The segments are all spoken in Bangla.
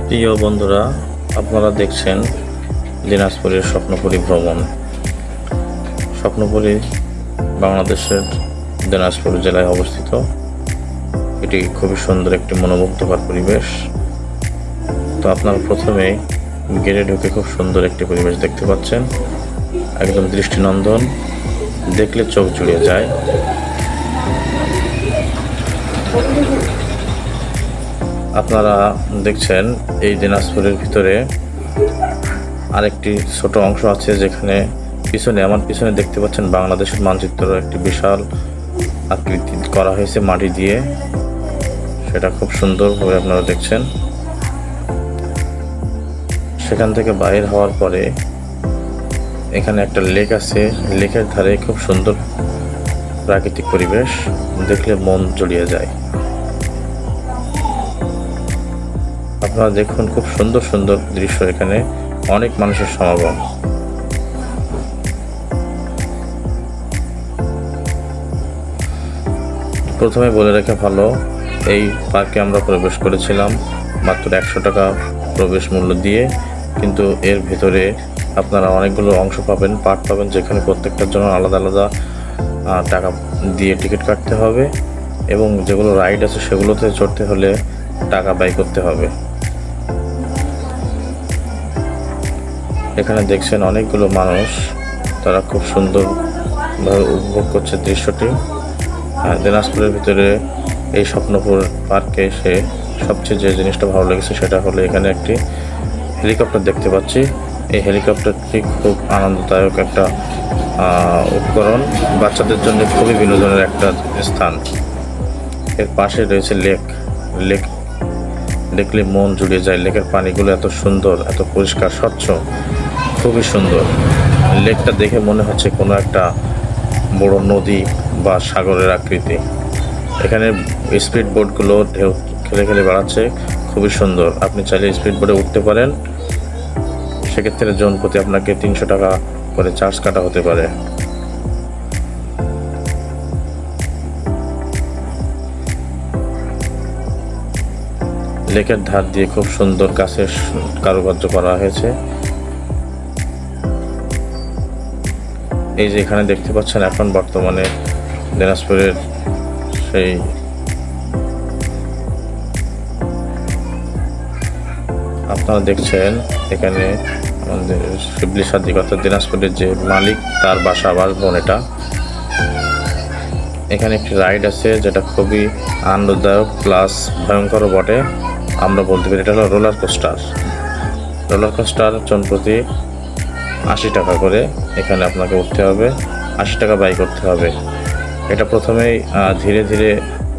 প্রিয় বন্ধুরা, আপনারা দেখছেন দিনাজপুরের স্বপ্নপুরী ভ্রমণ। স্বপ্নপুরী বাংলাদেশের দিনাজপুর জেলায় অবস্থিত। এটি খুবই সুন্দর একটি মনোমুগ্ধকর পরিবেশ। তো আপনারা প্রথমে গেটে ঢুকে খুব সুন্দর একটি পরিবেশ দেখতে পাচ্ছেন। একদম দৃষ্টিনন্দন। দেখলে চোখ জুড়িয়ে যায়। আপনারা দেখছেন এই দিনাজপুরের ভিতরে আরেকটি ছোট অংশ আছে যেখানে পিছনে আমার পিছনে দেখতে পাচ্ছেন বাংলাদেশের মানচিত্র একটি বিশাল আকৃতি করা হয়েছে মাটি দিয়ে। সেটা খুব সুন্দরভাবে আপনারা দেখছেন। সেখান থেকে বাইর হওয়ার পরে এখানে একটা লেক আছে। লেকের ধারে খুব সুন্দর প্রাকৃতিক পরিবেশ। দেখলে মন জড়িয়ে যায়। আপনারা দেখুন খুব সুন্দর সুন্দর দৃশ্য এখানে অনেক মানুষের সমাগম। প্রথমে বলে রাখা ভালো, এই পার্কে আমরা প্রবেশ করেছিলাম মাত্র একশো টাকা প্রবেশ মূল্য দিয়ে, কিন্তু এর ভেতরে আপনারা অনেকগুলো অংশ পাবেন, পার্ট পাবেন যেখানে প্রত্যেকটার জন্য আলাদা আলাদা টাকা দিয়ে টিকিট কাটতে হবে এবং যেগুলো রাইড আছে সেগুলোতে চড়তে হলে টাকা ব্যয় করতে হবে। এখানে দেখছেন অনেকগুলো মানুষ। তারা খুব সুন্দরভাবে উপভোগ করছে দৃশ্যটি। দিনাজপুরের ভিতরে এই স্বপ্নপুর পার্কে এসে সবচেয়ে যে জিনিসটা ভালো লেগেছে সেটা হলো এখানে একটি হেলিকপ্টার দেখতে পাচ্ছি। এই হেলিকপ্টারটি খুব আনন্দদায়ক একটা উপকরণ। বাচ্চাদের জন্য খুবই বিনোদনের একটা স্থান। এর পাশে রয়েছে লেক। লেক দেখলে মন জুড়ে যায়। লেকের পানিগুলো এত সুন্দর, এত পরিষ্কার, স্বচ্ছ। খুবই সুন্দর। লেকটা দেখে মনে হচ্ছে কোনো একটা বড় নদী বা সাগরের আকৃতি। এখানে স্পিড বোটগুলো ঢেউ খেলে খেলে বেড়াচ্ছে, খুবই সুন্দর। আপনি চাইলে স্পিড বোটে উঠতে পারেন। সেক্ষেত্রে জন প্রতি আপনাকে তিনশো টাকা করে চার্জ কাটা হতে পারে। লেকের ধার দিয়ে খুব সুন্দর গাছের কারুকার্য করা হয়েছে। এই যে এখানে দেখতে পাচ্ছেন এখন বর্তমানে দিনাজপুরের সেই আপনারা দেখছেন এখানে আমাদের শিবলি সাদিক দিনাজপুরের যে মালিক, তার বাসা বাসভবন এটা এখানে একটি রাইড আছে যেটা খুবই আনন্দদায়ক, প্লাস ভয়ঙ্করও বটে। আমরা বলতে পারি এটা হলো রোলার কোস্টার। রোলার কোস্টার জন প্রতি আশি টাকা করে এখানে আপনাকে উঠতে হবে, আশি টাকা ব্যয় করতে হবে। এটা প্রথমেই ধীরে ধীরে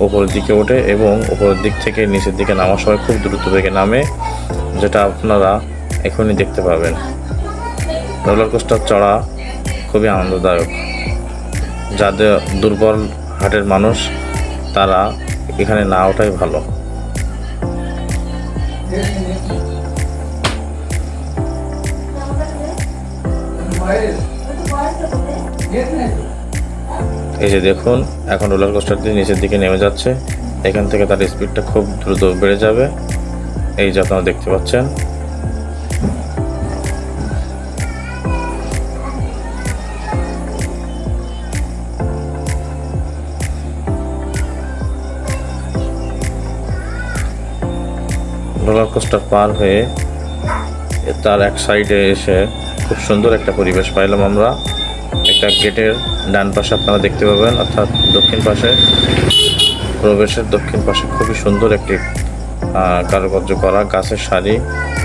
ওপরের দিকে ওঠে এবং ওপরের দিক থেকে নিচের দিকে নামার সময় খুব দ্রুত বেগে নামে, যেটা আপনারা এখনই দেখতে পাবেন। রোলার কোস্টার চড়া খুবই আনন্দদায়ক। যাদের দুর্বল হাটের মানুষ, তারা এখানে না ওঠাই ভালো। এই যে দেখুন, এখন রোলার কোস্টার দিয়ে নিচের দিকে নেমে যাচ্ছে। এখান থেকে তার স্পিডটা খুব দ্রুত বেড়ে যাবে। এই যে আপনারা দেখতে পাচ্ছেন। রোলার কোস্টার পার হয়ে তার এক সাইডে এসে খুব সুন্দর একটা পরিবেশ পাইলাম আমরা। একটা গেটের ডান পাশে আপনারা দেখতে পাবেন, অর্থাৎ দক্ষিণ পাশে। প্রবেশের দক্ষিণ পাশে খুবই সুন্দর একটি কারুকার্য করা, গাছের শাড়ি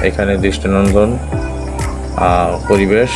এখানে দৃষ্টিনন্দন পরিবেশ।